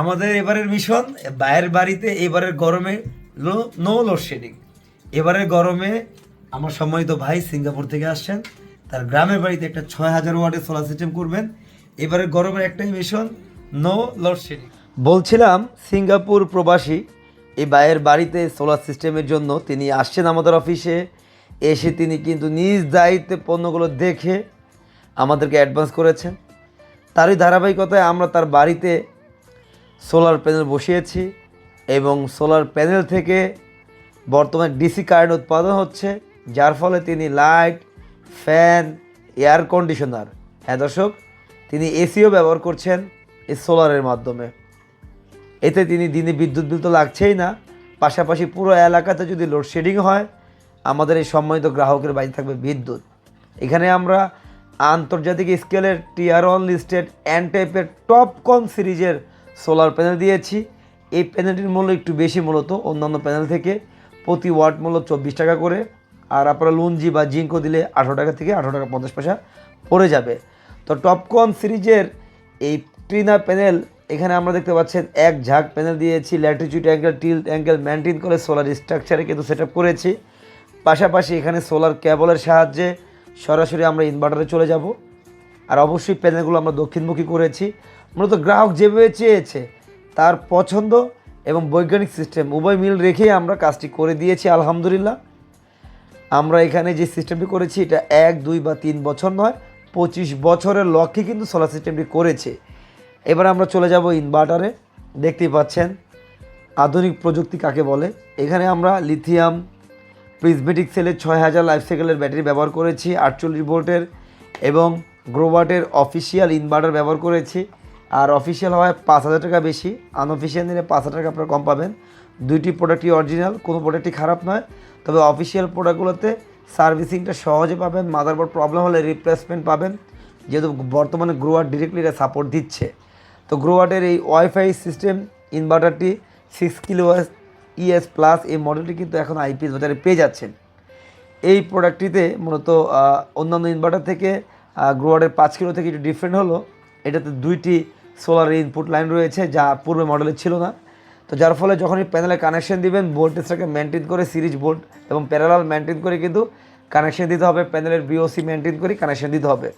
আমাদের এবারের মিশন, বাইরের বাড়িতে এবারের গরমে নো লোডশেডিং এবারের গরমে আমার সম্মানিত ভাই সিঙ্গাপুর থেকে আসছেন। তার গ্রামের বাড়িতে একটা ছয় হাজার ওয়ার্ডের সোলার সিস্টেম করবেন। এবারের গরমের একটাই মিশন নো লোডশেডিং বলছিলাম, সিঙ্গাপুর প্রবাসী, এই ভাইয়ের বাড়িতে সোলার সিস্টেমের জন্য তিনি আসছেন আমাদের অফিসে এসে তিনি কিন্তু নিজ দায়িত্বে পণ্যগুলো দেখে আমাদেরকে অ্যাডভান্স করেছেন। তারই ধারাবাহিকতায় আমরা তার বাড়িতে সোলার প্যানেল বসিয়েছি এবং সোলার প্যানেল থেকে বর্তমানে ডিসি কারেন্ট উৎপাদন হচ্ছে, যার ফলে তিনি লাইট, ফ্যান, এয়ার কন্ডিশনার। হ্যাঁ দর্শক, তিনি এসিও ব্যবহার করছেন এই সোলারের মাধ্যমে। এতে তিনি দিনে বিদ্যুৎ বিল তো লাগছেই না, পাশাপাশি পুরো এলাকাতে যদি লোডশেডিং হয়, আমাদের এই সম্মানিত গ্রাহকের বাড়ি থাকবে বিদ্যুৎ। এখানে আমরা আন্তর্জাতিক স্কেলের টিয়ার ওয়ান লিস্টেড অ্যান্ড টাইপের টপকন সিরিজের সোলার প্যানেল দিয়েছি। এই প্যানেলটির মূল্য একটু বেশি মূলত, অন্যান্য প্যানেল থেকে। প্রতি ওয়াট মূল্য চব্বিশ টাকা করে। আর আপনারা লুঞ্জি বা জিঙ্কো দিলে আঠারো টাকা থেকে আঠারো টাকা পঞ্চাশ পয়সা পড়ে যাবে। তো টপকন সিরিজের এই ট্রিনা প্যানেল, এখানে আমরা দেখতে পাচ্ছেন এক ঝাঁক প্যানেল দিয়েছি। Latitude angle tilt angle maintain করে সোলার স্ট্রাকচারে কিন্তু সেট করেছি। পাশাপাশি এখানে সোলার ক্যাবলের সাহায্যে সরাসরি আমরা ইনভার্টারে চলে যাব। আর অবশ্যই প্যানেলগুলো আমরা দক্ষিণমুখী করেছি। মূলত গ্রাহক যেভাবে চেয়েছে তার পছন্দ এবং বৈজ্ঞানিক সিস্টেম। উভয় মিল রেখেই আমরা কাজটি করে দিয়েছি, আলহামদুলিল্লাহ। আমরা এখানে যে সিস্টেমটি করেছি, এটা এক, দুই বা তিন বছর নয়, পঁচিশ বছরের লক্ষ্যে কিন্তু সোলার সিস্টেমটি করেছে। এবার আমরা চলে যাব ইনভার্টারে দেখতেই পাচ্ছেন, আধুনিক প্রযুক্তি কাকে বলে? এখানে আমরা লিথিয়াম প্রিজমেটিক সেলের ছয় হাজার লাইফ সাইকেলের ব্যাটারি ব্যবহার করেছি, আটচল্লিশ ভোল্টের এবং গ্রোবাটের অফিসিয়াল ইনভার্টার ব্যবহার করেছি। আর অফিসিয়াল হওয়ায় পাঁচ হাজার টাকা বেশি। আনঅফিসিয়াল নিলে পাঁচ হাজার টাকা আপনারা কম পাবেন। দুইটি প্রোডাক্টই অরিজিনাল কোনো প্রোডাক্টই খারাপ নয়। তবে অফিসিয়াল প্রোডাক্টগুলোতে সার্ভিসিংটা সহজে পাবেন মাদারবোর্ড প্রবলেম হলে রিপ্লেসমেন্ট পাবেন। যেহেতু বর্তমানে গ্রোয়ার ডিরেক্টলি এটা সাপোর্ট দিচ্ছে। তো গ্রোয়াটের এই ওয়াইফাই সিস্টেম ইনভার্টারটি সিক্স কিলো ইএস প্লাস এই মডেলটি কিন্তু এখন আইপিএস বাজারে পেয়ে যাচ্ছেন। এই প্রোডাক্টটিতে মূলত অন্যান্য ইনভার্টার থেকে গ্রোয়ারের পাঁচ কিলো থেকে একটু ডিফারেন্ট হলো। এটাতে দুইটি সোলার ইনপুট লাইন রয়েছে যা পূর্বে মডেলে ছিল না। তো যার ফলে যখনই প্যানেলে কানেকশন দিবেন ভোল্টেজটাকে মেনটেন করে সিরিজ ভোল্ট এবং প্যারালাল মেনটেন করে কিন্তু কানেকশন দিতে হবে। প্যানেলের বিওসি মেনটেন করে কানেকশন দিতে হবে।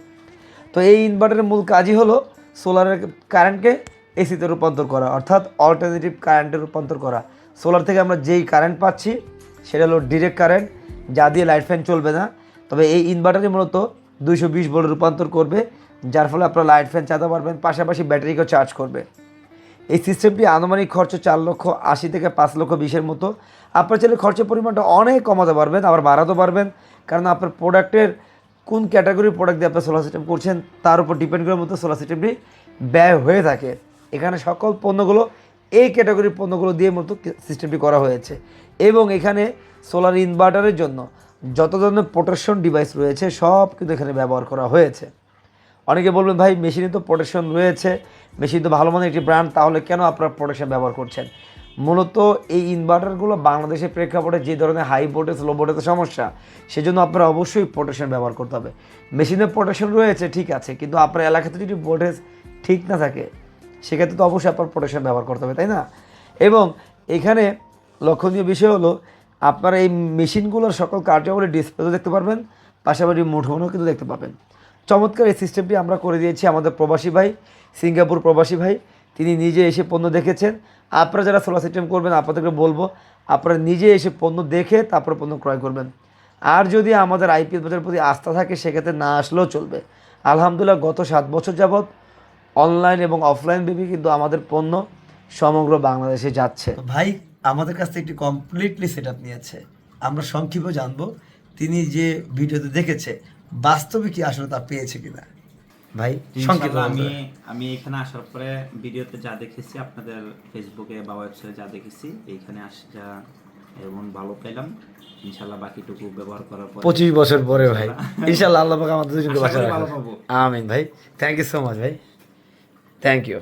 তো এই ইনভার্টারের মূল কাজই হলো সোলারের কারেন্টকে এসিতে রূপান্তর করা, অর্থাৎ অল্টারনেটিভ কারেন্টে রূপান্তর করা। সোলার থেকে আমরা যেই কারেন্ট পাচ্ছি, সেটা হলো ডিরেক্ট কারেন্ট যা দিয়ে লাইট ফ্যান চলবে না। তবে এই ইনভার্টারই মূলত দুইশো বিশ ভোল্ট রূপান্তর করবে। যার ফলে আপনারা লাইট ফ্যান চালাতে পারবেন, পাশাপাশি ব্যাটারিকেও চার্জ করবে। এই সিস্টেমটি আনুমানিক খরচ চার লক্ষ আশি থেকে পাঁচ লক্ষ বিশের মতো। আপনার চাইলে খরচের পরিমাণটা অনেক কমাতে পারবেন, আবার বাড়াতে পারবেন। কারণ আপনার প্রোডাক্টের কোন ক্যাটাগরির প্রোডাক্ট দিয়ে আপনার সোলার সিস্টেম করছেন, তার উপর ডিপেন্ড করার মতো সোলার সিস্টেমটি ব্যয় হয়ে থাকে। এখানে সকল পণ্যগুলো, এই ক্যাটাগরির পণ্যগুলো দিয়ে মতো সিস্টেমটি করা হয়েছে। এবং এখানে সোলার ইনভার্টারের জন্য যত ধরনের প্রোটেকশন ডিভাইস রয়েছে, সব কিন্তু এখানে ব্যবহার করা হয়েছে। অনেকে বলবেন, ভাই, মেশিনে তো প্রোটেকশন রয়েছে, মেশিন তো ভালো মানের একটি ব্র্যান্ড তাহলে কেন আপনারা প্রোটেকশন ব্যবহার করছেন? মূলত এই ইনভার্টারগুলো বাংলাদেশের প্রেক্ষাপটে যে ধরনের হাই ভোল্টেজ লো ভোল্টেজের সমস্যা, সেজন্য আপনারা অবশ্যই প্রোটেকশন ব্যবহার করতে হবে। মেশিনের প্রোটেকশন রয়েছে, ঠিক আছে, কিন্তু আপনার এলাকাতে যদি ভোল্টেজ ঠিক না থাকে, সেক্ষেত্রে তো অবশ্যই আপনার প্রোটেকশন ব্যবহার করতে হবে, তাই না? এবং এখানে লক্ষণীয় বিষয় হলো, আপনারা এই মেশিনগুলোর সকল কার্যাবলী ডিসপ্লেও দেখতে পারবেন, পাশাপাশি মুঠোফোনও কিন্তু দেখতে পাবেন। চমৎকার এই সিস্টেমটি আমরা করে দিয়েছি আমাদের প্রবাসী ভাই, সিঙ্গাপুর প্রবাসী ভাই। তিনি নিজে এসে পণ্য দেখেছেন। আপনারা যারা সোলার সিস্টেম করবেন, আপনাদেরকে বলব, আপনারা নিজে এসে পণ্য দেখে তারপরে পণ্য ক্রয় করবেন। আর যদি আমাদের আইপিএস বাজারের প্রতি আস্থা থাকে, সেক্ষেত্রে না আসলেও চলবে। আলহামদুলিল্লাহ, গত সাত বছর যাবৎ অনলাইন এবং অফলাইন ভেবে কিন্তু আমাদের পণ্য সমগ্র বাংলাদেশে যাচ্ছে। ভাই, আমাদের কাছ থেকে একটি কমপ্লিটলি সেট আপ নিয়েছে। আমরা সংক্ষেপে জানব, তিনি যে ভিডিওতে দেখেছে বাস্তবে কি আসলে তা পেয়েছে কিনা? ভাই আমি আমি এখানে আসার পরে ভিডিওতে যা দেখেছি আপনাদের ফেসবুকে বা ওয়েবসাইটে যা দেখেছি এইখানে আসে যা এবং ভালো পেলাম। ইনশাল্লাহ বাকিটুকু ব্যবহার করার পরে পঁচিশ বছর পরে ভাই। ইনশাল্লাহ আল্লাহ পাক আমাদের দুজনকে ভালো রাখবে আমিন ভাই। থ্যাংক ইউ সো মাচ ভাই। Thank you